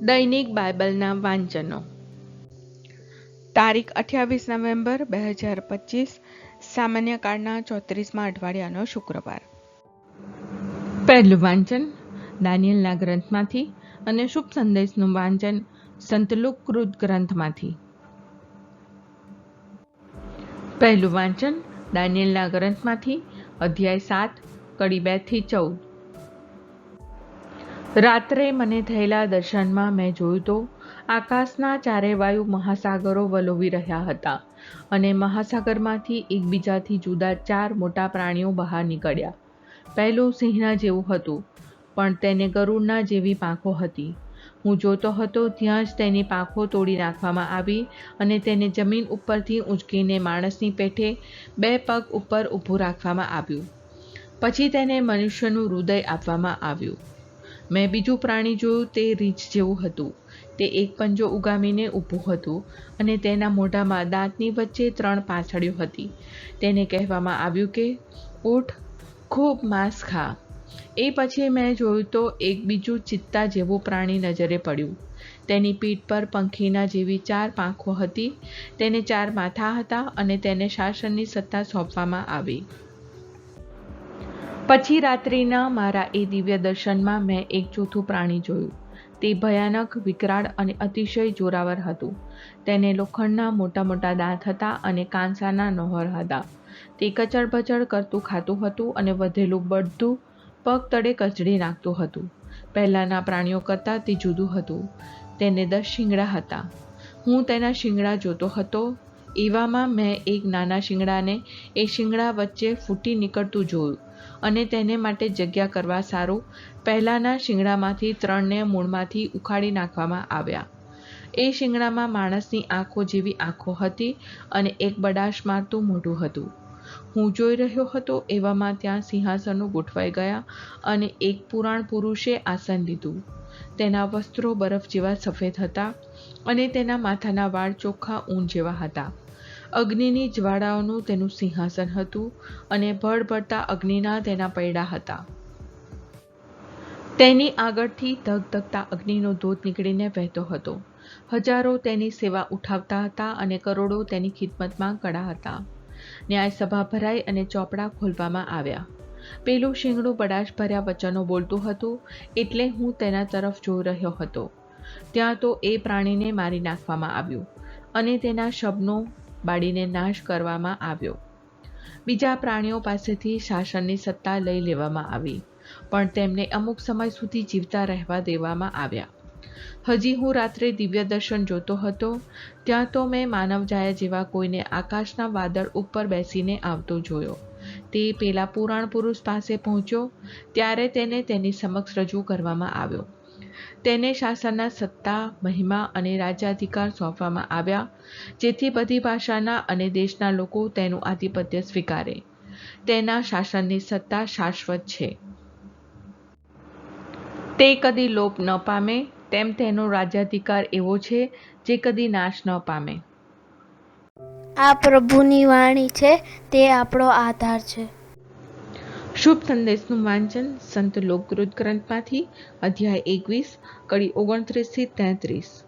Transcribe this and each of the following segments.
દૈનિક બાઇબલના વાંચનો. તારીખ અઠ્યાવીસ નવેમ્બર બે હજાર પચીસ, સામાન્ય કાળના ચોત્રીસમાં અઠવાડિયાનો શુક્રવાર. પહેલું વાંચન દાનિયલના ગ્રંથમાંથી અને શુભ સંદેશનું વાંચન સંતલુકૃત ગ્રંથમાંથી. પહેલું વાંચન દાનિયલના ગ્રંથમાંથી, અધ્યાય સાત, કડી બેથી ચૌદ. રાત્રે મને થયેલા દર્શનમાં મેં જોયું તો આકાશના ચારે વાયુ મહાસાગરો વલોવી રહ્યા હતા અને મહાસાગરમાંથી એકબીજાથી જુદા ચાર મોટા પ્રાણીઓ બહાર નીકળ્યા. પહેલું સિંહના જેવું હતું, પણ તેને ગરુડના જેવી પાંખો હતી. હું જોતો હતો ત્યાં જ તેની પાંખો તોડી નાખવામાં આવી અને તેને જમીન ઉપરથી ઊંચકીને માણસની પેઠે બે પગ ઉપર ઊભું રાખવામાં આવ્યું. પછી તેને મનુષ્યનું હૃદય આપવામાં આવ્યું. મેં બીજું પ્રાણી જોયું તે રીંછ જેવું હતું. તે એક પંજો ઉગામીને ઊભું હતું અને તેના મોઢામાં દાંતની વચ્ચે ત્રણ પાછળીઓ હતી. તેને કહેવામાં આવ્યું કે ઊઠ ખૂબ માંસ ખા. એ પછી મેં જોયું તો એક બીજું ચિત્તા જેવું પ્રાણી નજરે પડ્યું. તેની પીઠ પર પંખીના જેવી ચાર પાંખો હતી. તેને ચાર માથા હતા અને તેને શાસનની સત્તા સોંપવામાં આવી. પછી રાત્રિના મારા એ દિવ્ય દર્શનમાં મેં એક ચોથું પ્રાણી જોયું. તે ભયાનક, વિકરાળ અને અતિશય જોરાવર હતું. તેને લોખંડના મોટા મોટા દાંત હતા અને કાંસાના નહોર હતા. તે કચડ બચડ કરતું ખાતું હતું અને વધેલું બધું પગ તળે કચડી નાખતું હતું. પહેલાંના પ્રાણીઓ કરતાં તે જુદું હતું. તેને દસ શિંગડા હતા. હું તેના શિંગડા જોતો હતો. એવામાં મેં એક નાના શિંગડાને એ શિંગડા વચ્ચે ફૂટી નીકળતું જોયું. અને તેને માટે જગ્યા કરવા સારું. પહેલાંના શિંગડામાંથી ત્રણને મૂળમાંથી ઉખાડી નાખવામાં આવ્યા. એ શિંગડામાં માણસની આંખો જેવી આંખો હતી અને એક બડાશ મારતું મોઢું હતું. હું જોઈ રહ્યો હતો એવામાં ત્યાં સિંહાસનો ગોઠવાઈ ગયા અને એક પુરાણ પુરુષે આસન લીધું. તેના વસ્ત્રો બરફ જેવા સફેદ હતા અને તેના માથાના વાળ ચોખ્ખા ઊન જેવા હતા. અગ્નિની જ્વાળાઓનું તેનું સિંહાસન હતું અને ભળભળતા અગ્નિના તેના પૈડા હતા. તેની આગળથી ધગધગતા અગ્નિનો ધોધ નીકળીને વહેતો હતો. હજારો તેની સેવા ઉઠાવતા હતા અને કરોડો તેની ખિદમતમાં કડા હતા. ન્યાયસભા ભરાઈ અને ચોપડા ખોલવામાં આવ્યા. પેલું શિંગડું બડાશ ભર્યા વચનો બોલતું હતું એટલે હું તેના તરફ જોઈ રહ્યો હતો. ત્યાં તો એ પ્રાણીને મારી નાખવામાં આવ્યું અને તેના શબનો બાળીને નાશ કરવામાં આવ્યો. બીજા પ્રાણીઓ પાસેથી શાસનની સત્તા લઈ લેવામાં આવી, પણ તેમને અમુક સમય સુધી જીવતા રહેવા દેવામાં આવ્યા. હજી હું રાત્રે દિવ્ય દર્શન જોતો હતો, ત્યાં તો મેં માનવજાયા જેવા કોઈને આકાશના વાદળ ઉપર બેસીને આવતો જોયો. તે પેલા પુરાણ પુરુષ પાસે પહોંચ્યો, ત્યારે તેને તેની સમક્ષ રજૂ કરવામાં આવ્યો. તેને શાસનના સત્તા, મહિમા અને રાજ્યાધિકાર સોંપવામાં આવ્યા, જેથી બધી ભાષાના અને દેશના લોકો તેનું આધિપત્ય સ્વીકારે. તેના શાસનની સત્તા શાશ્વત છે. તે કદી લોપ ન પામે, તેમ તેનો રાજ્યાધિકાર એવો છે, જે કદી નાશ ન પામે. આ પ્રભુની વાણી છે, તે આપણો આધાર છે. શુભ સંદેશનું વાંચન સંત લોકકૃત ગ્રંથમાંથી અધ્યાય એકવીસ, કડી ઓગણત્રીસથી તેત્રીસ.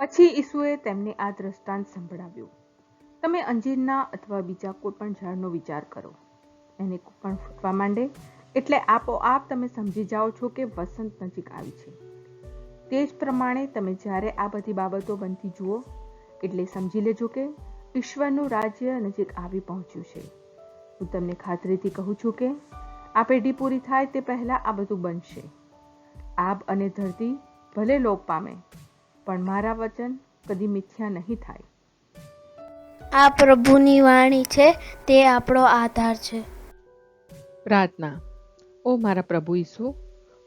પછી ઈસુએ તેમને આ દ્રષ્ટાંત સંભળાવ્યું. તમે અંજીરના અથવા બીજા કોઈ પણ ઝાડનો વિચાર કરો. એને પણ ફૂટવા માંડે. એટલે આપોઆપ તમે સમજી જાઓ છો કે વસંત નજીક આવી છે. તે જ પ્રમાણે તમે જ્યારે આ બધી બાબતો બનતી જુઓ, એટલે સમજી લેજો કે ઈશ્વરનું રાજ્ય નજીક આવી પહોંચ્યું છે. હું તમને ખાતરીથી કહું છું કે આ પેઢી પૂરી થાય તે પહેલાં આ બધું બનશે. આબ અને ધરતી ભલે લોપ પામે પણ મારા વચન કદી મિથ્યા નહીં થાય. આ પ્રભુની વાણી છે તે આપણો આધાર છે. પ્રાર્થના. ઓ મારા પ્રભુ ઈસુ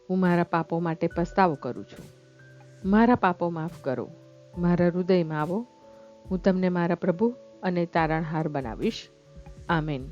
હું મારા પાપો માટે પસ્તાવો કરું છું. મારા પાપો માફ કરો. મારા હૃદયમાં આવો. હું તમને મારા પ્રભુ અને તારણહાર બનાવીશ. આમેન.